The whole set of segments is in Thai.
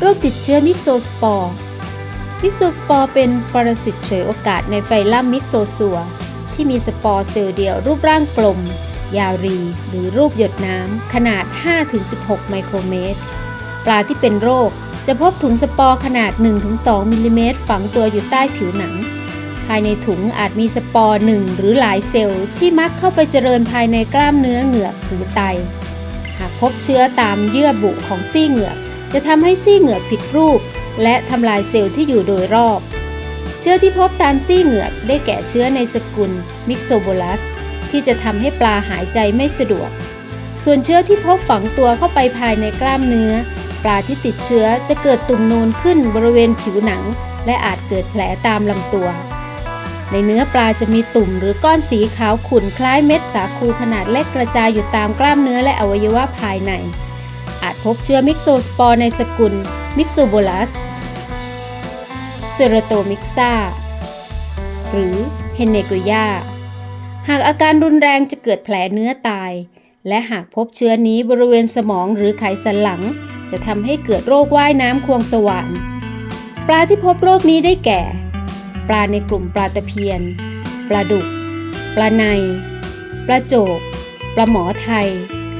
โรคติดเชื้อมิโซสปอร์ มิโซสปอร์เป็นปรสิตเฉยโอกาสในไฟลัมมิโซซัว ที่มีสปอร์เซลล์เดียวรูปร่างกลม ยาวรี หรือรูปหยดน้ำ ขนาด 5-16 ไมโครเมตร ปลาที่เป็นโรคจะพบถุงสปอร์ขนาด 1-2 มิลลิเมตร ฝังตัวอยู่ใต้ผิวหนัง ภายในถุงอาจมีสปอร์หนึ่งหรือหลายเซลล์ที่มักเข้าไปเจริญภายในกล้ามเนื้อเหงือกหรือไต หากพบเชื้อตามเยื่อบุของซี่เหงือก จะทำให้ซี่เหงือกผิดรูป และทำลายเซลล์ที่อยู่โดยรอบ เชื้อที่พบตามซี่เหงือกได้แก่เชื้อในสกุลมิกโซโบลัส ที่จะทำให้ปลาหายใจไม่สะดวก ส่วนเชื้อที่พบฝังตัวเข้าไปภายในกล้ามเนื้อ ปลาที่ติดเชื้อจะเกิดตุ่มนูนขึ้นบริเวณผิวหนัง และอาจเกิดแผลตามลำตัว ในเนื้อปลาจะมีตุ่มหรือก้อนสีขาวขุ่นคล้ายเม็ดสาคูขนาดเล็กกระจายอยู่ตามกล้ามเนื้อและอวัยวะภายใน อาจพบเชื้อมิกโซสปอร์ในสกุลมิกโซโบลัสเซโรโตมิกซาหรือเฮเนโกยาหากอาการรุนแรงจะเกิดแผลเนื้อตาย และหากพบเชื้อนี้บริเวณสมองหรือไขสันหลัง จะทำให้เกิดโรคว่ายน้ำควงสว่านปลาที่พบโรคนี้ได้แก่ ปลาในกลุ่มปลาตะเพียน ปลาดุก ปลาใน ปลาโจก ปลาหมอไทย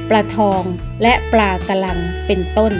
ปลาทองและปลากระลังเป็นต้น